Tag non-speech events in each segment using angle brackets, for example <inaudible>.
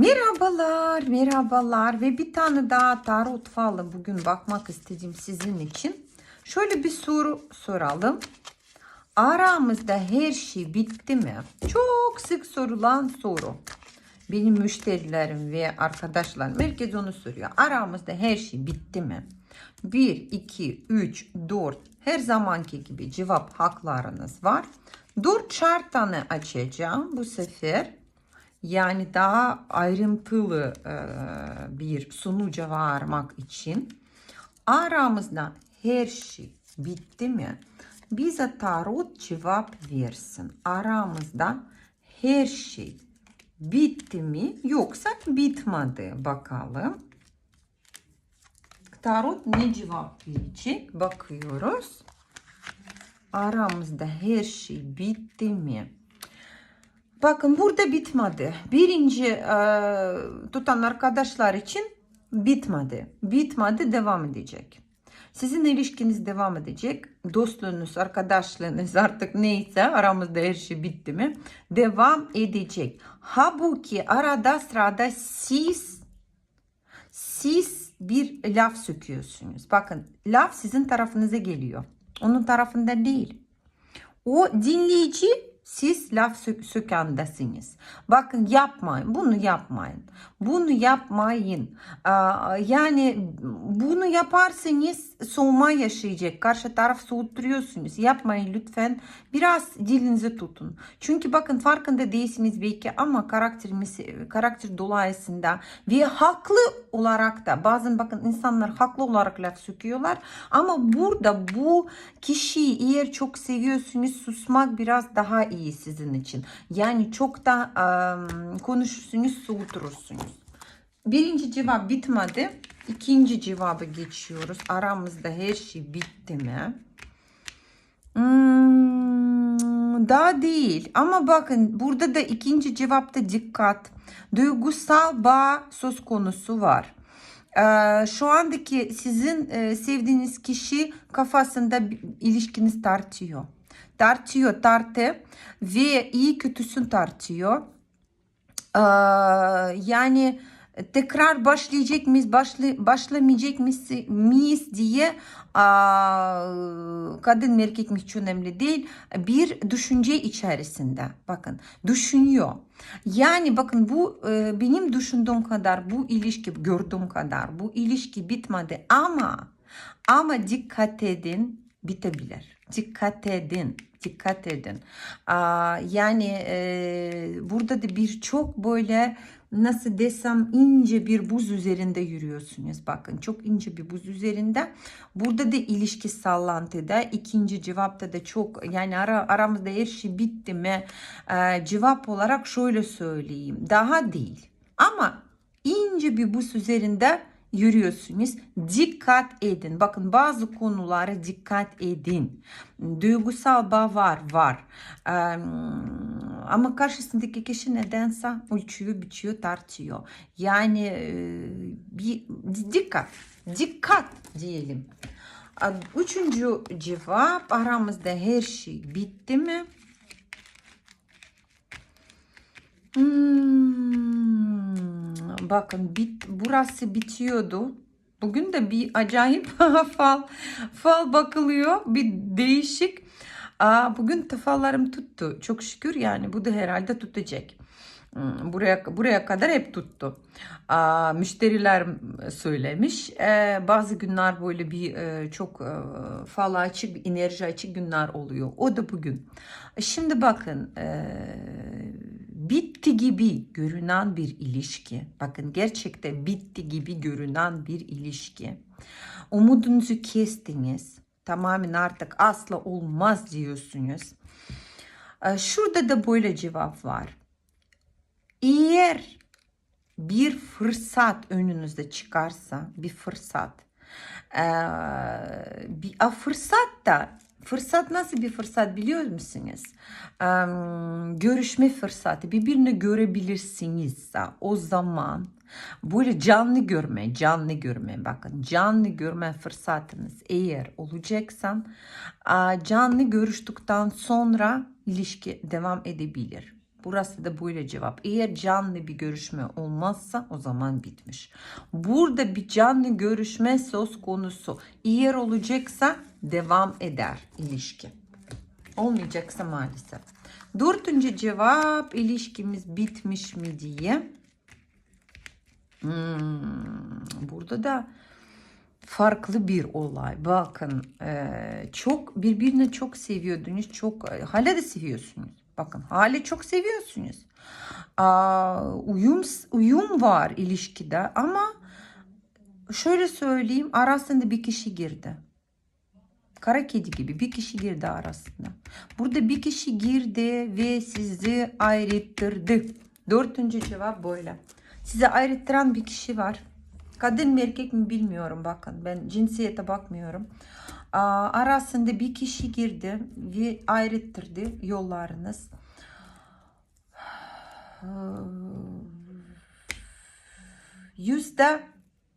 Merhabalar, merhabalar ve bir tane daha tarot falı bugün bakmak istedim sizin için. Şöyle bir soru soralım. Aramızda her şey bitti mi? Çok sık sorulan soru. Benim müşterilerim ve arkadaşlarım herkes onu soruyor. Aramızda her şey bitti mi? 1, 2, 3, 4 her zamanki gibi cevap haklarınız var. 4 şartını açacağım bu sefer. Yani daha ayrıntılı e, bir sonuca varmak için aramızda her şey bitti mi? Bize tarot cevap versin. Aramızda her şey bitti mi yoksa bitmedi bakalım. Tarot ne cevap verecek bakıyoruz. Aramızda her şey bitti mi? Bakın burada bitmedi. Birinci e, tutan arkadaşlar için bitmedi. Bitmedi devam edecek. Sizin ilişkiniz devam edecek. Dostluğunuz, arkadaşlığınız artık neyse aramızda her şey bitti mi? Devam edecek. Halbuki arada sırada siz siz bir laf söküyorsunuz. Bakın laf sizin tarafınıza geliyor. Onun tarafında değil. O dinleyici siz laf sök sökendesiniz. Bakın yapmayın. Bunu yapmayın. Bunu yapmayın. Yani bunu yaparsanız soğuma yaşayacak. Karşı taraf soğutturuyorsunuz. Yapmayın lütfen. Biraz dilinizi tutun. Çünkü bakın farkında değilsiniz belki ama karakterimiz karakter dolayısıyla ve haklı olarak da bazen bakın insanlar haklı olarak laf söküyorlar ama burada bu kişiyi eğer çok seviyorsunuz susmak biraz daha iyi sizin için. Yani çok da um, konuşursunuz soğuturursunuz. Birinci cevap bitmedi. İkinci cevabı geçiyoruz. Aramızda her şey bitti mi? Hmm, daha değil. Ama bakın burada da ikinci cevapta dikkat. Duygusal bağ söz konusu var. Ee, şu andaki sizin e, sevdiğiniz kişi kafasında ilişkiniz tartıyor. Tartıyor, tartı ve iyi kötüsün tartıyor. Ee, yani tekrar başlayacak mıyız, başla, başlamayacak mıyız, diye kadın mı erkek mi hiç önemli değil. Bir düşünce içerisinde bakın düşünüyor. Yani bakın bu e, benim düşündüğüm kadar bu ilişki gördüğüm kadar bu ilişki bitmedi ama ama dikkat edin bitebilir. Dikkat edin. Dikkat edin. Aa, yani e, burada da bir çok böyle nasıl desem ince bir buz üzerinde yürüyorsunuz. Bakın çok ince bir buz üzerinde. Burada da ilişki sallantıda. ikinci cevapta da çok yani ara, aramızda her şey bitti mi? Ee, cevap olarak şöyle söyleyeyim. Daha değil. Ama ince bir buz üzerinde yürüyorsunuz. Dikkat edin. Bakın bazı konulara dikkat edin. Duygusal bağ var, var. Ee, ama karşısındaki kişi nedense ölçüyor, biçiyor, tartıyor. Yani e, bir dikkat, dikkat diyelim. Üçüncü cevap aramızda her şey bitti mi? Hmm, bakın bit, burası bitiyordu. Bugün de bir acayip <laughs> fal fal bakılıyor. Bir değişik. Aa, bugün fallarım tuttu. Çok şükür yani bu da herhalde tutacak. Hmm, Buraya buraya kadar hep tuttu. Aa, müşteriler söylemiş. Ee, bazı günler böyle bir e, çok e, fal açık, enerji açık günler oluyor. O da bugün. Şimdi bakın e, bitti gibi görünen bir ilişki. Bakın gerçekten bitti gibi görünen bir ilişki. Umudunuzu kestiniz. Tamamen artık asla olmaz diyorsunuz. Ee, Şurada da böyle cevap var. Eğer bir fırsat önünüzde çıkarsa bir fırsat ee, bir a, fırsat da fırsat nasıl bir fırsat biliyor musunuz? Görüşme fırsatı birbirini görebilirsiniz o zaman böyle canlı görme canlı görme bakın canlı görme fırsatınız eğer olacaksan canlı görüştükten sonra ilişki devam edebilir. Burası da böyle cevap. Eğer canlı bir görüşme olmazsa o zaman bitmiş. Burada bir canlı görüşme söz konusu. Eğer olacaksa devam eder ilişki. Olmayacaksa maalesef. Dördüncü cevap ilişkimiz bitmiş mi diye. Hmm, burada da farklı bir olay. Bakın çok birbirini çok seviyordunuz. Çok hala da seviyorsunuz. Bakın hala çok seviyorsunuz. Aa, uyum uyum var ilişkide ama şöyle söyleyeyim arasında bir kişi girdi. Kara kedi gibi bir kişi girdi arasında. Burada bir kişi girdi ve sizi ayrıttırdı. Dördüncü cevap böyle. Sizi ayrıttıran bir kişi var. Kadın mı erkek mi bilmiyorum bakın. Ben cinsiyete bakmıyorum. Arasında bir kişi girdi ve ayrıttırdı yollarınız. Yüzde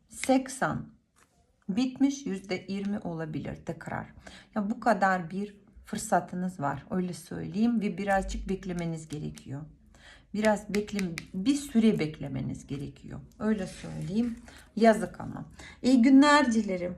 seksen bitmiş yüzde yirmi olabilir tekrar. Ya bu kadar bir fırsatınız var öyle söyleyeyim ve birazcık beklemeniz gerekiyor. Biraz bekle bir süre beklemeniz gerekiyor. Öyle söyleyeyim. Yazık ama. İyi günler dilerim.